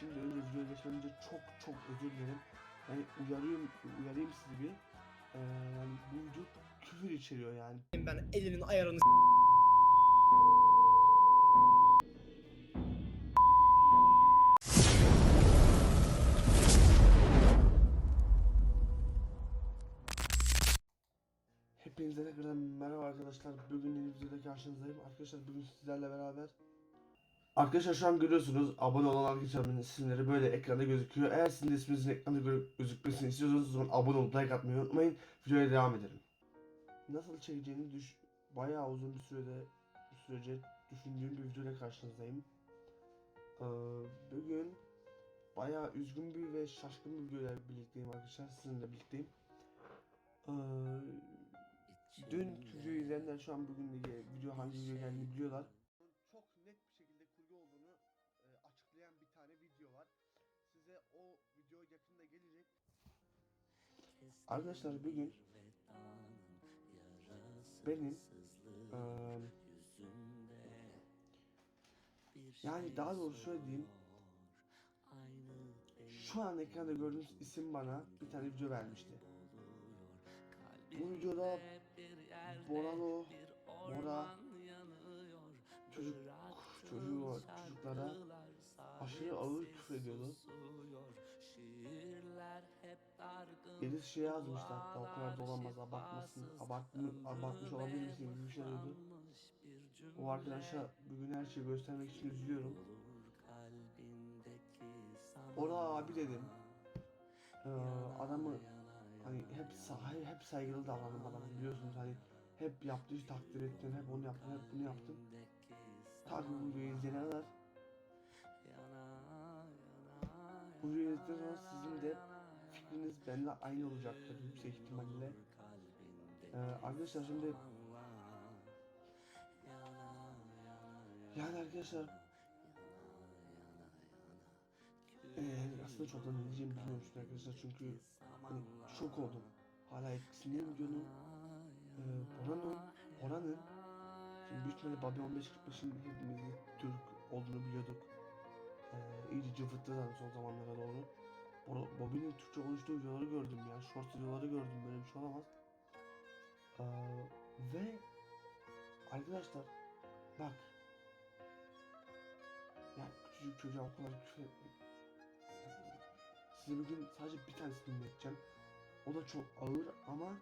Şimdi videoya geçmeden önce çok çok özür dilerim. Yani uyarıyorum, uyarayım sizi bir. Ee, yani bu video küfür içeriyor yani. Ben elinin ayarını Hepinize tekrardan merhaba arkadaşlar. Bugün videoda karşınızdayım. Arkadaşlar bugün sizlerle beraber Arkadaşlar şu an görüyorsunuz abone olan arkadaşlarımın isimleri böyle ekranda gözüküyor. Eğer sizin de isminizin ekranda gö- gözükmesini istiyorsanız o zaman abone olup like atmayı unutmayın. Videoya devam edelim. Nasıl çekeceğini düş bayağı uzun bir sürede bir sürece düşündüğüm bir videoyla karşınızdayım. Ee, bugün bayağı üzgün bir ve şaşkın bir videoyla birlikteyim arkadaşlar. Sizinle birlikteyim. Ee, Dün videoyu izleyenler şu an bugün de video hangi video geldiğini biliyorlar. Arkadaşlar bugün benim eee, yani daha doğrusu şöyle diyeyim. Şu an ekranda gördüğünüz isim bana bir tane video vermişti. Bu videoda Boralo, Bora, çocuk, çocuğu, çocuklara aşırı ağır küfür ediyordu. Birisi şey yazmıştı hatta o kadar da olamaz abartmasın, abartma, abartmış olabilir misin gibi bir şey diyordu. O arkadaşa bugün her şeyi göstermek için üzülüyorum. Ora abi dedim. Ee, adamı hani hep say hep saygılı davrandım adama biliyorsunuz hani hep yaptığı işi takdir ettim, hep onu yaptım, hep bunu yaptım. Tabii bu videoyu izleyene kadar bu videoyu izledikten sonra sizin de fikriniz benimle aynı olacaktır yüksek ihtimalle. Ee, arkadaşlar şimdi yani arkadaşlar ee, aslında çok da ne diyeceğimi bilmiyorum şimdi arkadaşlar çünkü hani şok oldum. Hala etkisindeyim videonun. Ee, Bora'nın, Bora'nın Şimdi büyük ihtimalle Babi 1545'in hepimiz Türk olduğunu biliyorduk. Ee, iyice cıvıttı son zamanlara doğru. Bobby'nin Türkçe konuştuğu videoları gördüm ya. Short videoları gördüm. Böyle bir şey olamaz. Ee, ve arkadaşlar bak ya küçücük çocuğa o kadar etmek. Size bugün sadece bir tanesini dinleteceğim. O da çok ağır ama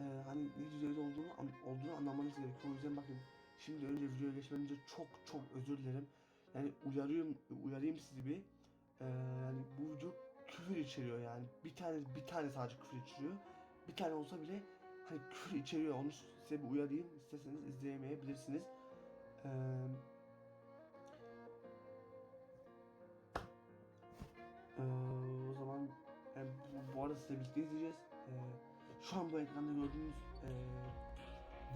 e, hani ne düzeyde olduğunu olduğunu anlamanız gerekiyor. O yüzden bakın şimdi önce videoya geçmeden önce çok çok özür dilerim. Yani uyarıyorum uyarayım sizi bir. E, yani bu video küfür içeriyor yani. Bir tane bir tane sadece küfür içeriyor. Bir tane olsa bile hani küfür içeriyor. Onu size bir uyarayım. İsterseniz izleyemeyebilirsiniz. Eee Ee, o zaman yani bu, bu arada size birlikte izleyeceğiz. Ee, şu an bu ekranda gördüğünüz e,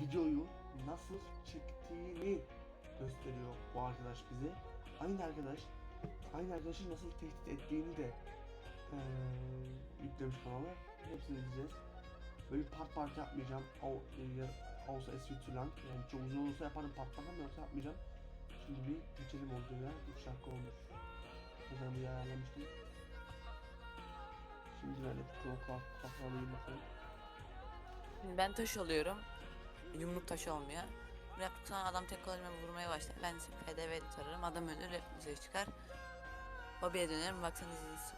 videoyu nasıl çektiğini gösteriyor bu arkadaş bize. Aynı arkadaş, aynı arkadaşı nasıl tehdit ettiğini de e, yüklemiş kanala. Hepsini izleyeceğiz. Böyle part part yapmayacağım. O, e, olsa Esvitüland. Yani çok uzun olursa yaparım part part ama yoksa yapmayacağım. Şimdi bir geçelim olduğu ya. 3 dakika olmuş. Ben bir ayarlamıştım. Şimdi ben de kalk alayım bakalım. Ben taş alıyorum. Yumruk taşı olmuyor. Bunu yaptıktan sonra adam tek kolumla vurmaya başlar. Ben ise PDV tararım. Adam ölür hep çıkar. Hobiye dönerim. Baksanız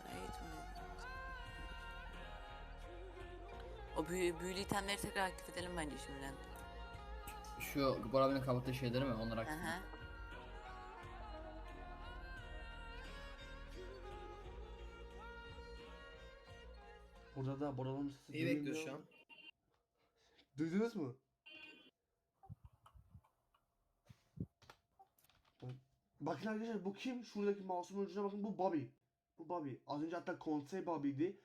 O büyü, büyülü itemleri tekrar aktif edelim bence şimdiden. Şu Bora abinin kapattığı şeyleri mi? Onları aktif Aha. Burada da Boral'ın sesi İyi duyulmuyor. bekliyoruz şu an. Duydunuz mu? Bakın arkadaşlar bu kim? Şuradaki mouse'un ucuna bakın bu Bobby. Bu Bobby. Az önce hatta konsey Bobby'di.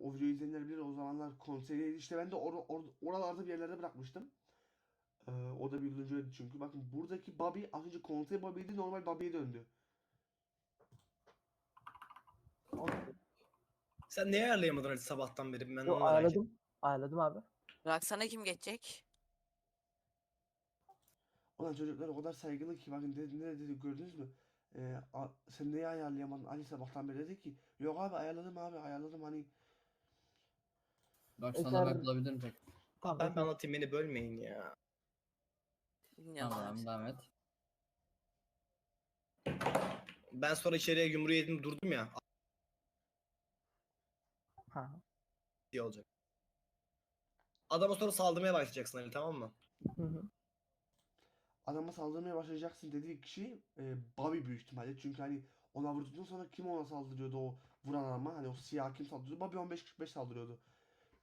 O videoyu izleyenler bilir o zamanlar konseydeydi. İşte ben de or, or, oralarda bir yerlerde bırakmıştım. Ee, o da bir yıl önceydi çünkü. Bakın buradaki Bobby az önce konsey Bobby'di normal Bobby'ye döndü. Sen niye ayarlayamadın Ali sabahtan beri? Ben Yo, onu merak ettim. ayarladım. Ayarladım abi. Roxan'a kim geçecek? Ulan çocuklar o kadar saygılı ki bakın dedi, ne dedi gördünüz mü? e, a- sen neyi ayarlayamadın? Ali sabahtan beri dedi ki yok abi ayarladım abi ayarladım hani Bak sana Eser- bak bulabilirim tek. Tamam. Ben bir anlatayım beni bölmeyin ya. Tamam devam et. Ben sonra içeriye yumruğu yedim durdum ya. Ha. iyi olacak. Adama sonra saldırmaya başlayacaksın Ali tamam mı? Hı hı. adama saldırmaya başlayacaksın dediği kişi e, Bobby büyük ihtimalle. Çünkü hani ona vurduktan sonra kim ona saldırıyordu o vuran adama hani o siyah kim saldırıyordu? Bobby 15-45 saldırıyordu.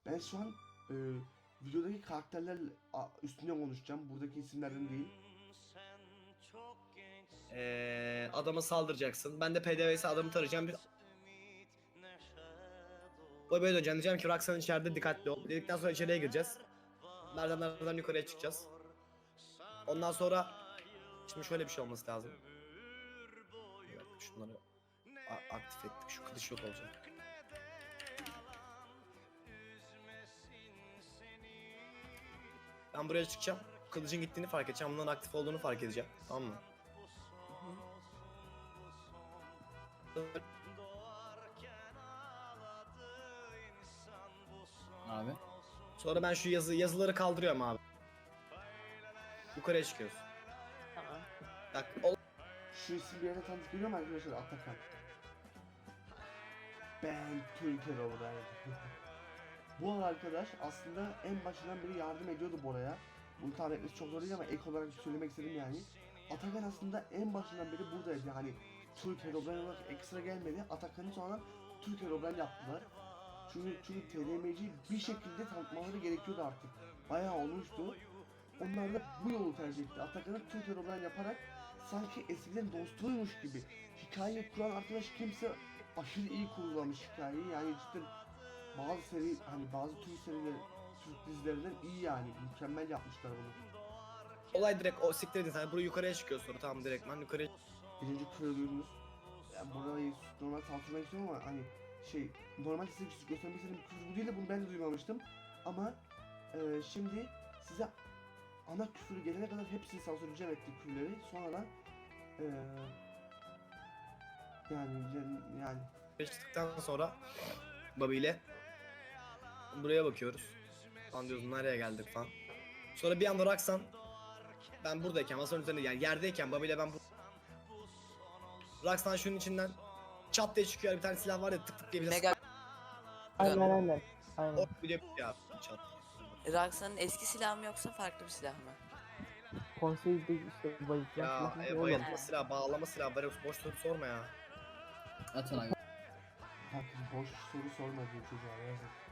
Ben şu an e, videodaki karakterler üstüne konuşacağım. Buradaki isimlerden değil. Ee, adama saldıracaksın. Ben de PDV'si adamı tarayacağım. Bir... Bobby'ye döneceğim. Diyeceğim ki Roxanne içeride dikkatli ol. Dedikten sonra içeriye gireceğiz. Merdivenlerden yukarıya çıkacağız. Ondan sonra şimdi şöyle bir şey olması lazım. Şunları aktif ettik. Şu kılıç yok olacak. Ben buraya çıkacağım. Kılıcın gittiğini fark edeceğim. Bunların aktif olduğunu fark edeceğim. Tamam mı? Abi. Sonra ben şu yazı yazıları kaldırıyorum abi. Yukarıya çıkıyoruz. Tamam. Bak ol- Şu isim bir yere tanıdık geliyor mu arkadaşlar? Atakan. Ben Türker O'Brien. Bu arkadaş aslında en başından beri yardım ediyordu Bora'ya. Bunu tahmin etmesi çok zor değil ama ek olarak söylemek istedim yani. Atakan aslında en başından beri buradaydı. Yani Türker O'Brien olarak ekstra gelmedi. Atakan'ı sonra Türker O'Brien yaptılar. Çünkü, çünkü TDMC'yi bir şekilde tanıtmaları gerekiyordu artık. Bayağı olmuştu. Onlar da bu yolu tercih etti. Atakan'ı Türker O'Brien yaparak sanki eskiden dostluğuymuş gibi. Hikayeyi kuran arkadaş kimse aşırı iyi kurgulamış hikayeyi. Yani cidden bazı seri hani bazı Türk serileri Türk dizilerinden iyi yani. Mükemmel yapmışlar bunu. olay direkt o siktir edin sen buraya yukarıya çıkıyoruz sonra tamam direkt ben yukarıya Birinci duydunuz. Yani burada normal sansürlemek istiyorum ama hani şey normal size göstermek istediğim küfür bu değil de bunu ben de duymamıştım. Ama e, şimdi size ana küfürü gelene kadar hepsini sansürleyeceğim ettik küfürleri. Sonradan e, yani yani çıktıktan sonra Bobby ile buraya bakıyoruz. Falan diyoruz nereye geldik falan. Sonra bir anda Roxan ben buradayken masanın üzerinde yani yerdeyken Bobby ile ben bu Roxan şunun içinden çat diye çıkıyor bir tane silah var ya tık tık diye bir Mega Aynen aynen. Aynen. Or bir de ya çat. Roxanne'ın eski silahı mı yoksa farklı bir silah mı? Konseyde işte bayıltma Ya e, bayıltma silah, bağlama silah, var boş soru sorma ya. Atın abi. Boş soru sorma diyor çocuğa yazık.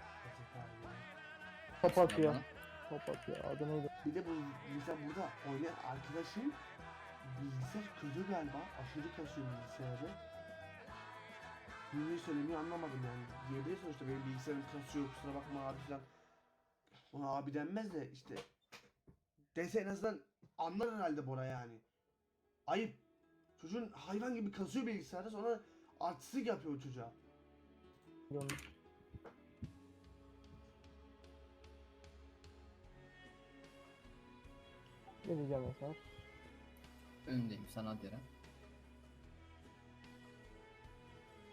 Top atıyor. Top atıyor. Adı neydi? Bir de bu mesela burada oynayan arkadaşın bilgisayar kötü galiba. Aşırı kasıyor bilgisayarı. Niye söylemiyor anlamadım yani. Diyebilir sonuçta benim bilgisayarım kasıyor kusura bakma abi falan. Ona abi denmez de işte. Dese en azından anlar herhalde Bora yani. Ayıp. Çocuğun hayvan gibi kasıyor bilgisayarı sonra artistlik yapıyor çocuğa. Ne diyeceğim mesela? Önündeyim sana at yere.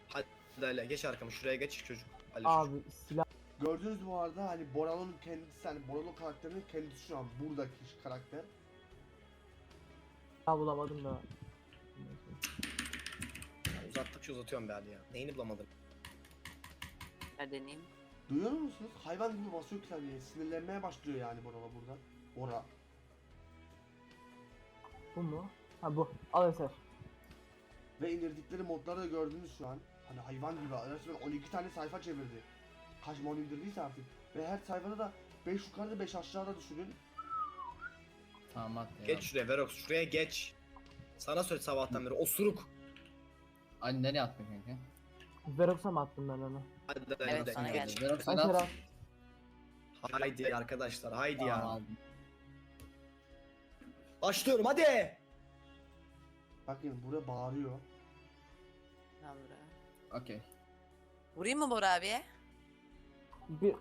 Hadi Ali geç arkama şuraya geç çocuk. Ali çocuk. Abi silah Gördünüz bu arada hani Boralo'nun kendisi hani Boralo karakterinin kendisi şu an buradaki karakter. bulamadım da. Ya uzattıkça uzatıyorum be Ali ya. Neyini bulamadın? Ben deneyeyim. Duyuyor musunuz? Hayvan gibi basıyor klavyeyi. Sinirlenmeye başlıyor yani Boralo burada. Bora. Bu mu? Ha bu. Al eser. Ve indirdikleri modları da gördünüz şu an. Hani hayvan gibi. Resmen 12 tane sayfa çevirdi. Kaç mod indirdiyse artık. Ve her sayfada da 5 yukarıda 5 aşağıda düşünün. Tamam at ya. Geç şuraya Verox şuraya geç. Sana söyle sabahtan beri osuruk. Ali nereye attın kanka? Verox'a mı attım ben onu? Hadi hadi Evet, hadi. sana geç. Ver sen at. Haydi arkadaşlar haydi Tamam ya. aldım. Başlıyorum hadi. Bakın burada bağırıyor. Ben buraya. Okey. Vurayım mı Bora abiye? Bir...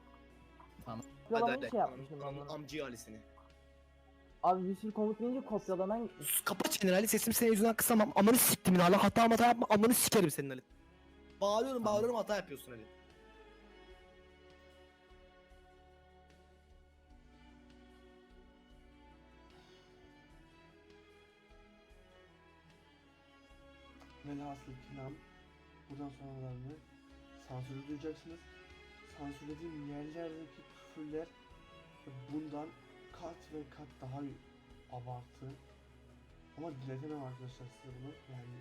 Tamam. Hadi hadi. şey yapmıştım ben Am, bunu. amcı Ali'sini. Abi bir sürü komut deyince kopyalanan Sus, Kapa çeneni Ali sesim senin yüzünden kısamam. Amanı siktimin hala hata hata yapma amanı sikerim senin Ali. Bağırıyorum bağırıyorum hata yapıyorsun Ali. Velhasıl kelam buradan sonralarını sansür duyacaksınız. Sansürlediğim yerlerdeki küfürler bundan kat ve kat daha abartı. Ama dinletemem arkadaşlar size bunu. Yani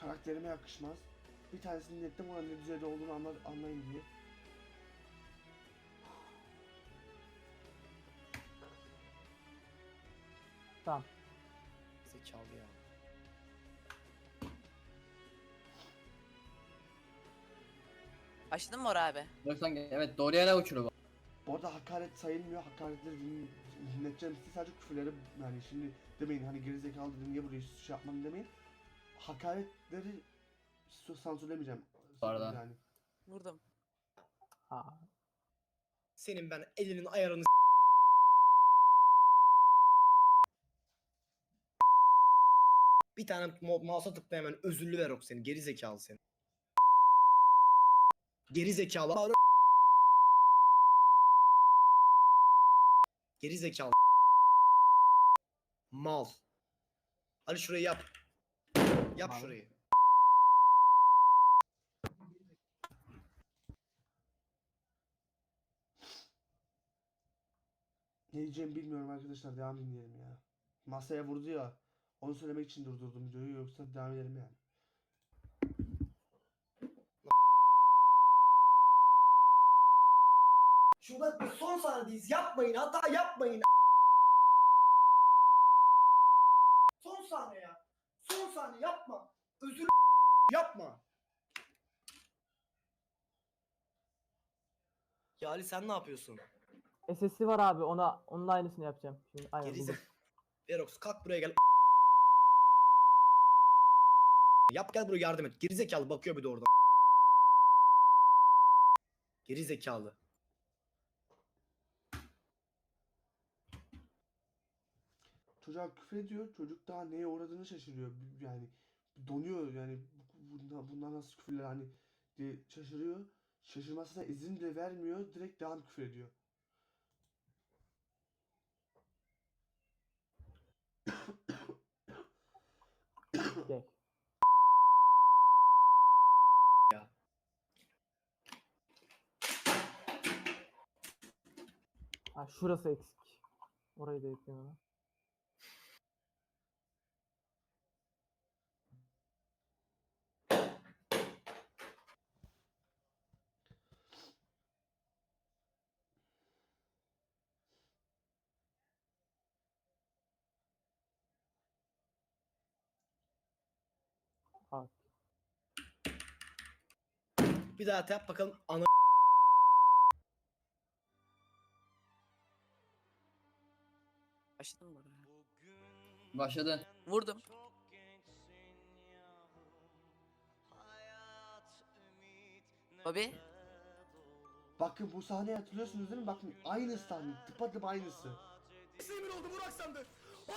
karakterime yakışmaz. Bir tanesini dinlettim ona ne düzeyde olduğunu anla, anlayın diye. tamam. Zekalı ya. Başladın mı Bora abi? Bıraksan gel- evet doğru yere uçuruyor bu. Bu arada hakaret sayılmıyor. Hakaretleri din, dinleteceğim size sadece küfürleri yani şimdi demeyin hani gerizekalı dedin niye buraya şey yapmadın demeyin. Hakaretleri sansürlemeyeceğim. Bu arada. Yani. Vurdum. Ha. Senin ben elinin ayarını Bir tane mo- mouse'a tıkla hemen özürlü ver ok seni. Geri zekalı seni. Geri zekalı. Geri zekalı. Mal. Hadi şurayı yap. Yap Mal. şurayı. Ne diyeceğimi bilmiyorum arkadaşlar devam dinleyelim ya. Masaya vurdu ya. Onu söylemek için durdurdum videoyu yoksa devam edelim yani. Şurada bir son sahnedeyiz. Yapmayın. Hata yapmayın. Son sahne ya. Son sahne yapma. Özür yapma. Ya Ali sen ne yapıyorsun? SS'i var abi ona onun aynısını yapacağım. Şimdi aynen Gerize. buldum. Verox kalk buraya gel. Yap gel buraya yardım et. Gerizekalı bakıyor bir de oradan. Gerizekalı. Çocuğa küfür ediyor. Çocuk daha neye uğradığını şaşırıyor. Yani donuyor yani bu- bundan, bundan nasıl küfürler hani diye şaşırıyor. Şaşırmasına izin de vermiyor. Direkt devam küfür ediyor. Ya. Ha şurası eksik. Orayı da ekleyeyim hemen. Bak. Bir daha yap bakalım. Ana Başladın mı Bora abi? Başladı. Vurdum. Bobby. Bakın bu sahneyi hatırlıyorsunuz değil mi? Bakın aynı sahne. Tıpatıp aynısı. Emin oldu Burak sandı. Aa!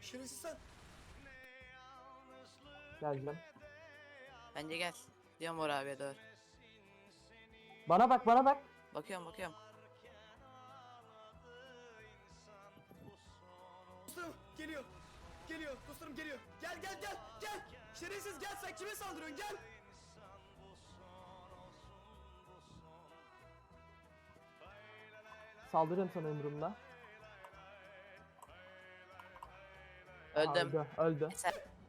Şerefsiz sen. Geleceğim. Bence gel. Diyorum Bora abiye doğru. Bana bak bana bak. Bakıyorum bakıyorum. Dostlarım geliyor. Geliyor. Dostlarım geliyor. Gel gel gel. Gel. Şerefsiz gel sen kime saldırıyorsun gel. Saldırıyorum sana umurumda. Öldüm. Öldü. Öldü.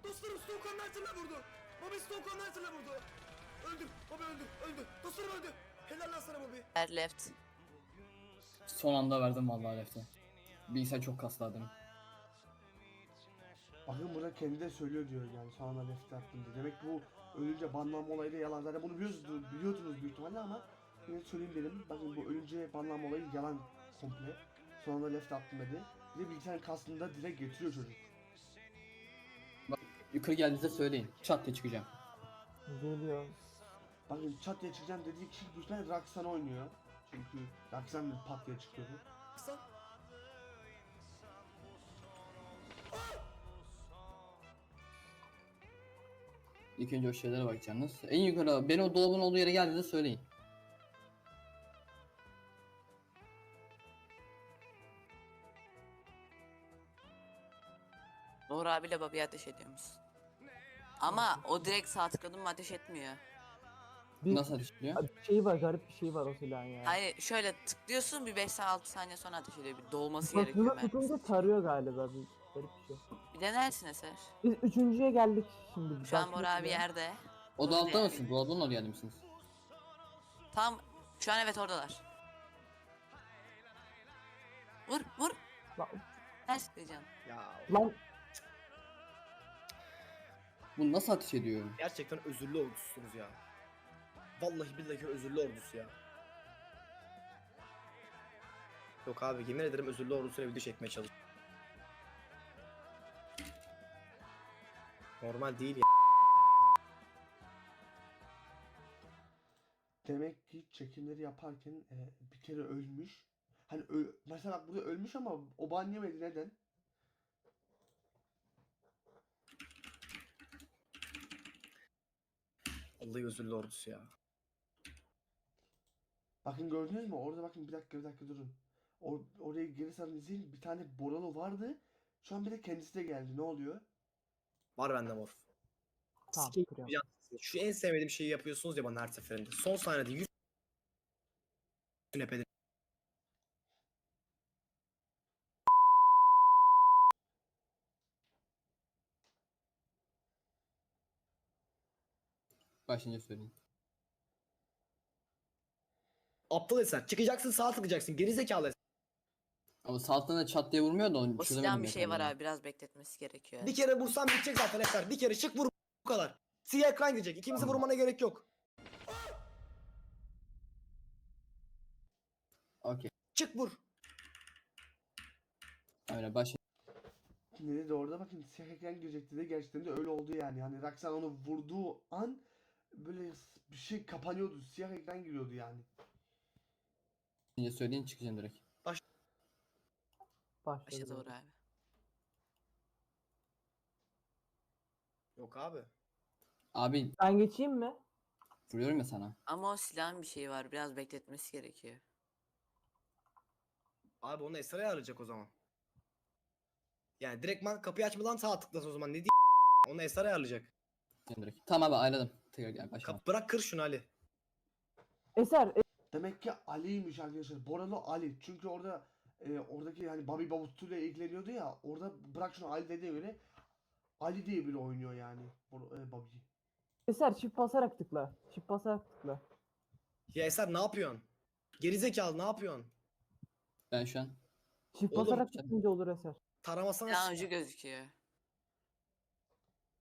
Dostlarım Stoke'un altına vurdu. Bobby Stoke'un altına vurdu. Öldüm. Bobby öldü. Öldü. Dostlarım öldü. Helal lan sana Bobby. her left. Son anda verdim vallahi lefte. Bilgisayar çok kaslı adamım. Bakın burada kendi de söylüyor diyor yani sonra left attım diye. Demek ki bu ölünce banlanma olayı da yalan. Zaten bunu biliyorsunuz, biliyordunuz büyük ihtimalle ama yine söyleyeyim dedim. Bakın bu ölünce banlanma olayı yalan komple. Sonra left attım dedi. Bir de bilgisayarın kastında dile getiriyor çocuk. Yukarı geldiğinizde söyleyin. Çat diye çıkacağım. Geliyor. Bakın çat diye çıkacağım dediği kişi büyük ihtimalle Roxanne oynuyor. Çünkü Raksan pat diye çıkıyordu. Kısa. İlk önce o şeylere bakacaksınız. En yukarı beni o dolabın olduğu yere geldiğinde söyleyin. Abiyle babaya ateş ediyormuşsun. Ama o direkt sağ tıkladım mı ateş etmiyor. Bir, Nasıl ateş ediyor? bir şey var garip bir şey var o silahın ya. Hayır şöyle tıklıyorsun bir 5-6 saniye sonra ateş ediyor. Bir dolması Basılı gerekiyor ben. tutunca tarıyor galiba bir garip bir şey. Bir denersin Eser. Biz üçüncüye geldik şimdi. Şu an Bora abi bir- yerde. O dolapta mısınız? Dolabın oraya geldi misiniz? Tam şu an evet oradalar. Vur vur. Lan, Ters tıklayacaksın. Ya lan Bu nasıl ateş ediyor? gerçekten özürlü ordusunuz ya. Vallahi billahi özürlü ordusu ya. Yok abi yemin ederim özürlü ordusuyla video çekmeye çalış. Normal değil ya. Demek ki çekimleri yaparken e, bir kere ölmüş. Hani ö- mesela bak burada ölmüş ama o ban yemedi neden? Vallahi özürlü ordusu ya. Bakın gördünüz mü? Orada bakın bir dakika bir dakika durun. Or orayı geri sarın izleyin. Bir tane Boralo vardı. Şu an bir de kendisi de geldi. Ne oluyor? Var bende morf. Tamam, Sikeyim kırıyorum. yapacaksınız. Şu en sevmediğim şeyi yapıyorsunuz ya bana her seferinde. Son saniyede 100 nepede. Başlayınca söyleyin. Aptal eser. Çıkacaksın sağa tıkacaksın. Geri zekalı eser. Ama saltına da çat diye vurmuyor da onu O çözemedim silahın bir şey var abi biraz bekletmesi gerekiyor. Bir kere vursan bitecek zaten eser. Bir kere çık vur bu kadar. Siyah ekran gidecek. İkimizi Tamam. vurmana gerek yok. Okey. Çık vur. Öyle başla. Ne de orada bakın siyah ekran girecekti de gerçekten de öyle oldu yani. Hani Raksan onu vurduğu an böyle bir şey kapanıyordu. Siyah ekran giriyordu yani. Başlayınca söyleyin çıkacağım direkt. Başladı. Başa doğru abi. Yok abi. Abi Ben geçeyim mi? vuruyorum ya sana. Ama o silahın bir şeyi var biraz bekletmesi gerekiyor. Abi onu Esra'ya ayarlayacak o zaman. Yani direktman kapıyı açmadan sağa tıklasın o zaman. Ne diyeyim? Onu Esra'ya ayarlayacak. Direkt. Tamam abi ayarladım. Tekrar gel başla. Kap bırak kır şunu Ali. Eser, e- Demek ki Ali'ymiş arkadaşlar. Boralo Ali. Çünkü orada e, oradaki hani Bobby Babuttu'yla ilgileniyordu ya. Orada bırak şunu Ali dediğine göre Ali diye biri oynuyor yani. Bor- e, Bobby. Eser çift basarak tıkla. Çift basarak tıkla. Ya Eser ne yapıyorsun? Gerizekalı ne yapıyorsun? Ben şu an Çift Oğlum, basarak sen- tıklayınca olur Eser. Taramasana. Ucu gözüküyor.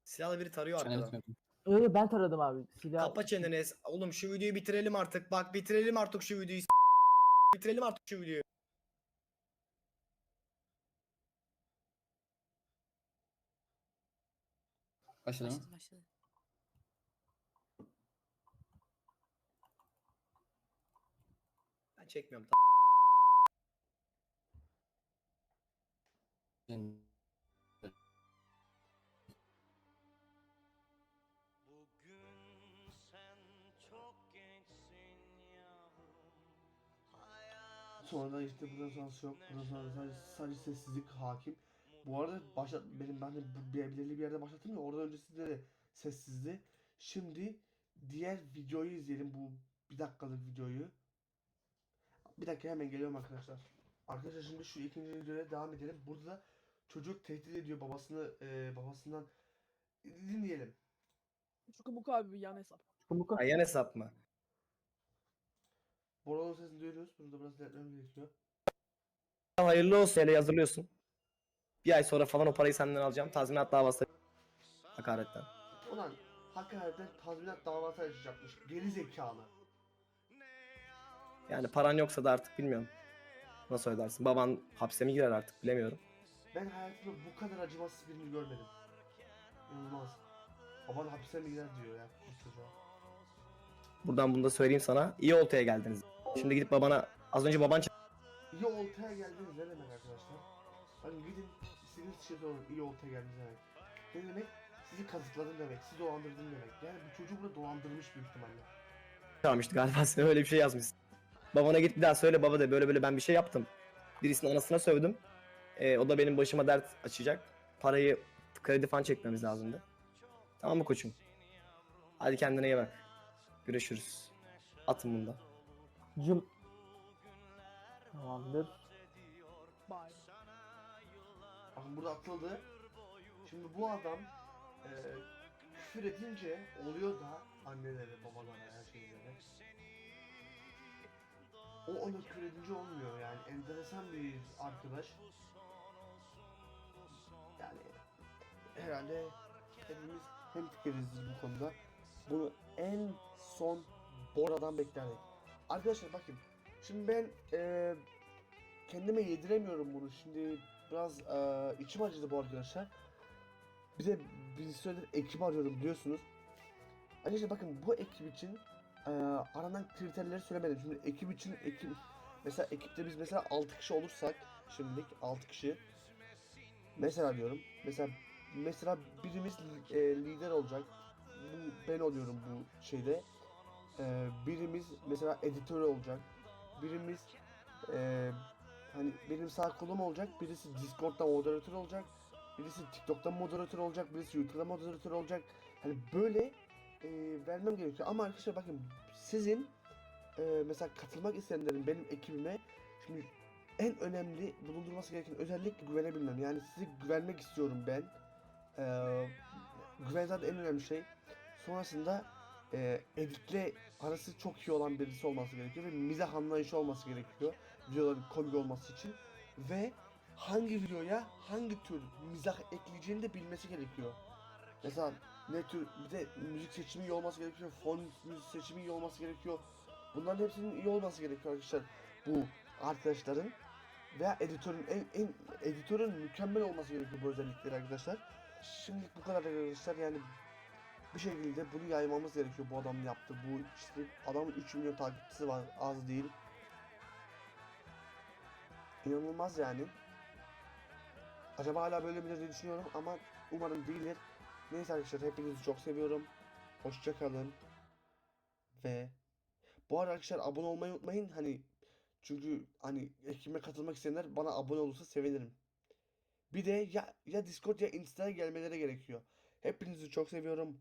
Silahlı biri tarıyor arkadan. Öyle ben taradım abi. Silah. Kapa çeneni. Oğlum şu videoyu bitirelim artık. Bak bitirelim artık şu videoyu. Bitirelim artık şu videoyu. Başladı mı? Başladı başladı. Ben çekmiyorum. İşte buradan sonrası yok. Sonra sadece, sadece sessizlik hakim. Bu arada başlat benim ben de bu- bir- belirli bir yerde başlattım ya oradan öncesinde de sessizdi. Şimdi diğer videoyu izleyelim bu bir dakikalık videoyu. Bir dakika hemen geliyorum arkadaşlar. Arkadaşlar şimdi şu ikinci videoya devam edelim. Burada da çocuk tehdit ediyor babasını e, babasından dinleyelim. Çukubuk abi bir yan hesap. Çubuk. Ay, yan hesap mı? Boral'ın sesini duyuyoruz. Bunu da biraz ilerlemem gerekiyor. Hayırlı olsun. Hele hazırlıyorsun. Bir ay sonra falan o parayı senden alacağım. Tazminat davası. Hakaretten. Ulan hakaretten tazminat davası açacakmış. Geri zekalı. Yani paran yoksa da artık bilmiyorum. Nasıl ödersin? Baban hapse mi girer artık bilemiyorum. Ben hayatımda bu kadar acımasız birini görmedim. İnanılmaz. Baban hapise mi gider diyor ya çocuğa. Buradan bunu da söyleyeyim sana. İyi oltaya geldiniz. Şimdi gidip babana az önce baban İyi oltaya geldiniz ne demek arkadaşlar? Bakın gidin istediğiniz şey sorun iyi oltaya geldiniz demek. Ne demek? Sizi kazıkladım demek, sizi dolandırdım demek. Yani bu çocuğu burada dolandırmış büyük ihtimalle. çalmıştı galiba sen öyle bir şey yazmışsın. Babana git bir daha söyle baba de böyle böyle ben bir şey yaptım. Birisinin anasına sövdüm. Ee, o da benim başıma dert açacak. Parayı kredi falan çekmemiz lazımdı. Tamam mı koçum? Hadi kendine iyi bak. Görüşürüz. Atın bunda. Cım. Tamamdır. Bye. Bakın burada atıldı. Şimdi bu adam e, küfür edince oluyor da annelere, babalara, her şeylere. O ona küfür edince olmuyor yani enteresan bir arkadaş. Yani herhalde hepimiz hem fikirizdir bu konuda. Bunu en son Bora'dan beklerdik. Arkadaşlar bakın şimdi ben e, kendime yediremiyorum bunu. Şimdi biraz e, içim acıdı bu arkadaşlar. Bir de bir süredir ekip arıyorum biliyorsunuz. Arkadaşlar bakın bu ekip için e, aranan kriterleri söylemedim. Şimdi ekip için ekip mesela ekipte biz mesela 6 kişi olursak şimdilik 6 kişi mesela diyorum mesela mesela birimiz e, lider olacak. Bu, ben oluyorum bu şeyde. E, birimiz mesela editör olacak. Birimiz e, hani benim sağ kolum olacak, birisi Discord'da moderatör olacak, birisi TikTok'ta moderatör olacak, birisi YouTube'da moderatör olacak. Hani böyle e, vermem gerekiyor. Ama arkadaşlar bakın sizin e, mesela katılmak isteyenlerin benim ekibime şimdi en önemli bulundurması gereken özellik güvenebilmem. Yani size güvenmek istiyorum ben. E, güven zaten en önemli şey. Sonrasında e, editle arası çok iyi olan birisi olması gerekiyor ve mizah anlayışı olması gerekiyor videoların komik olması için ve hangi videoya hangi tür mizah ekleyeceğini de bilmesi gerekiyor. Mesela ne tür bir de müzik seçimi iyi olması gerekiyor, fon müzik seçimi iyi olması gerekiyor. Bunların hepsinin iyi olması gerekiyor arkadaşlar. Bu arkadaşların veya editörün en, en editörün mükemmel olması gerekiyor bu özellikleri arkadaşlar. Şimdilik bu kadar arkadaşlar yani bir şekilde bunu yaymamız gerekiyor bu adamın yaptığı bu işte adamın 3 milyon takipçisi var az değil. İnanılmaz yani. Acaba hala böyle midir diye düşünüyorum ama umarım değildir. Neyse arkadaşlar hepinizi çok seviyorum. Hoşça kalın. Ve bu arada arkadaşlar abone olmayı unutmayın. Hani çünkü hani ekime katılmak isteyenler bana abone olursa sevinirim. Bir de ya, ya Discord ya Insta'ya gelmeleri gerekiyor. Hepinizi çok seviyorum.